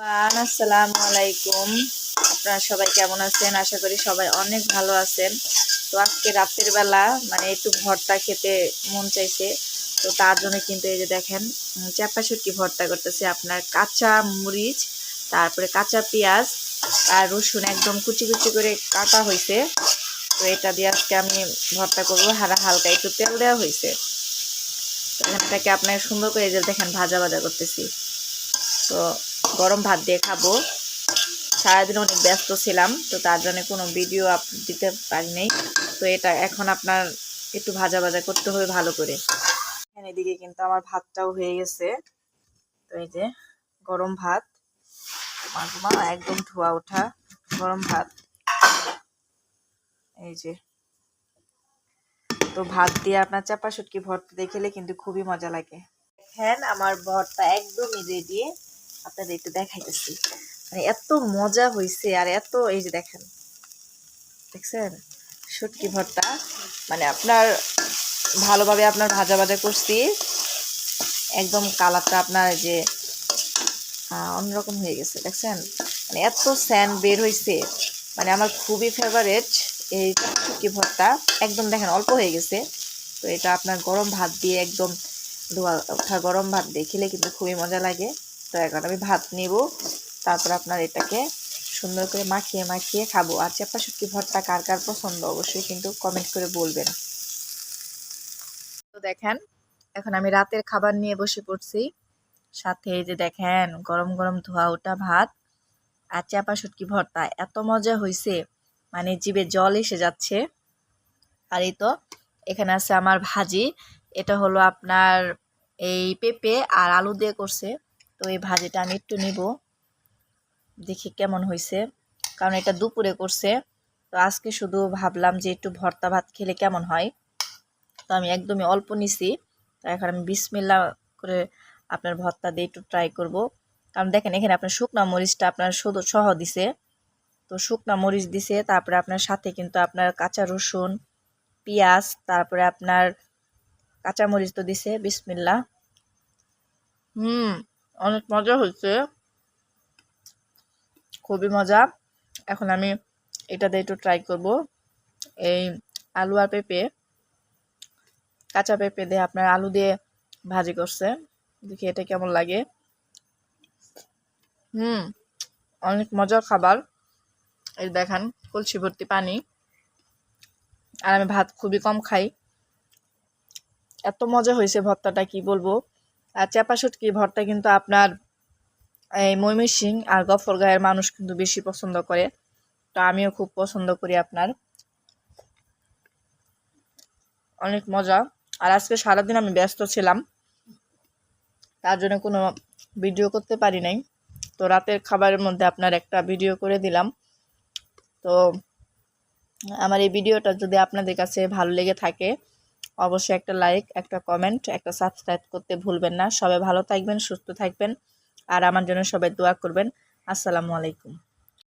আসসালামু আলাইকুম। আপনারা সবাই কেমন আছেন? আশা করি সবাই অনেক ভালো আছেন। তো আজকে রাতের বেলা মানে একটু ভর্তা খেতে মন চাইছে তো তার জন্য কিন্তু এই যে দেখেন উম, চাপা শুটকি ভর্তা করতেছে আপনার কাঁচা মরিচ তারপরে কাঁচা পেঁয়াজ আর রসুন একদম কুচি কুচি করে কাটা হয়েছে তো এটা দিয়ে আজকে আমি ভর্তা করব হারা হালকা একটু তেল দেওয়া হয়েছে তো এখানে এটাকে আপনার সুন্দর করে এই যে দেখেন ভাজা ভাজা করতেছি। তো গরম ভাত দিয়ে খাব। সারাদিন অনেক ব্যস্ত ছিলাম, তো তার জন্য কোনো ভিডিও আপ দিতে পারিনি তো এটা এখন আপনার একটু ভাজা ভাজা করতে হবে ভালো করে। এদিকে কিন্তু আমার ভাতটাও হয়ে গেছে। তো এই যে গরম ভাত মাগমা একদম ধোয়া ওঠা গরম ভাত। এই যে। তো ভাত দিয়ে আপনার চাপা শুটকি ভর্তা দিয়ে খেলে কিন্তু খুবই মজা লাগে। দেখেন, আমার ভর্তা একদমই রেডি আপনাদের একটু দেখাইতেছি। মানে এত মজা হয়েছে আর এত, এই যে দেখেন, দেখছেন? শুটকি ভর্তা। মানে আপনার ভালোভাবে আপনার ভাজা ভাজা করছি। একদম কালারটা আপনার যে অন্যরকম হয়ে গেছে, দেখছেন? মানে এত স্যান্ড বের হয়েছে মানে আমার খুবই ফেভারেট এই শুটকি ভর্তা। একদম দেখেন, অল্প হয়ে গেছে। তো এটা আপনার গরম ভাত দিয়ে একদম ধোয়া ওঠা গরম ভাত দিয়ে খেলে কিন্তু খুবই মজা লাগে। তো এখন আমি ভাত নেব। তারপর আপনার এটাকে সুন্দর করে মাখিয়ে মাখিয়ে খাব। আর চাপা শুটকি ভর্তা কার কার পছন্দ অবশ্যই কিন্তু কমেন্ট করে বলবেন। তো দেখেন, এখন আমি রাতের খাবার নিয়ে বসে পড়ছি। সাথে যে দেখেন, গরম গরম ধোয়া ওঠা ভাত আর চাপা শুটকি ভর্তা। এত মজা হয়েছে মানে জিভে জল এসে যাচ্ছে। আর এই তো, এখানে আছে আমার ভাজি। এটা হলো আপনার এই পেঁপে আর আলু দিয়ে করছে। তো এই ভাজিটা আমি একটু নিব। দেখি কেমন হয়েছে কারণ এটা দুপুরে করছে। তো আজকে শুধু ভাবলাম যে একটু ভর্তা ভাত খেলে কেমন হয়। তো আমি একদমই অল্প নিছি। তো এখন আমি বিসমিল্লা করে আপনার ভর্তা দিয়ে একটু ট্রাই করব। কারণ দেখেন, এখানে আপনার শুকনা মরিচটা আপনার শুধু সহ দিছে। তো শুকনা মরিচ দিছে, তারপরে আপনার সাথে কিন্তু আপনার কাঁচা রসুন, পেঁয়াজ, তারপরে আপনার কাঁচা মরিচ তো দিছে, বিসমিল্লা। হুম অনেক মজা হয়েছে। খুবই মজা। এখন আমি এটা দিয়ে একটু ট্রাই করব। এই আলু আর পেঁপে, কাঁচা পেঁপে দিয়ে আপনার আলু দিয়ে ভাজি করছে। দেখি এটা কেমন লাগে। হুম, অনেক মজার খাবার। এই দেখান, কলসি ভর্তি পানি। আর আমি ভাত খুবই কম খাই। এত মজা হয়েছে ভর্তাটা, কি বলব? আর চাপা শুটকি ভর্তা কিন্তু আপনার এই ময়মনসিং আর গফরগাঁয়ের মানুষ কিন্তু বেশি পছন্দ করে। তো আমিও খুব পছন্দ করি আপনার। অনেক মজা। আর আজকে সারাদিন আমি ব্যস্ত ছিলাম। তার জন্য কোনো ভিডিও করতে পারি নাই। তো রাতের খাবারের মধ্যে আপনার একটা ভিডিও করে দিলাম। তো আমার এই ভিডিওটা যদি আপনাদের কাছে ভালো লেগে থাকে অবশ্যই একটা লাইক একটা কমেন্ট একটা সাবস্ক্রাইব করতে ভুলবেন না। সবাই ভালো থাকবেন, সুস্থ থাকবেন। আর আমার জন্য সবাই দোয়া করবেন। আসসালামু আলাইকুম।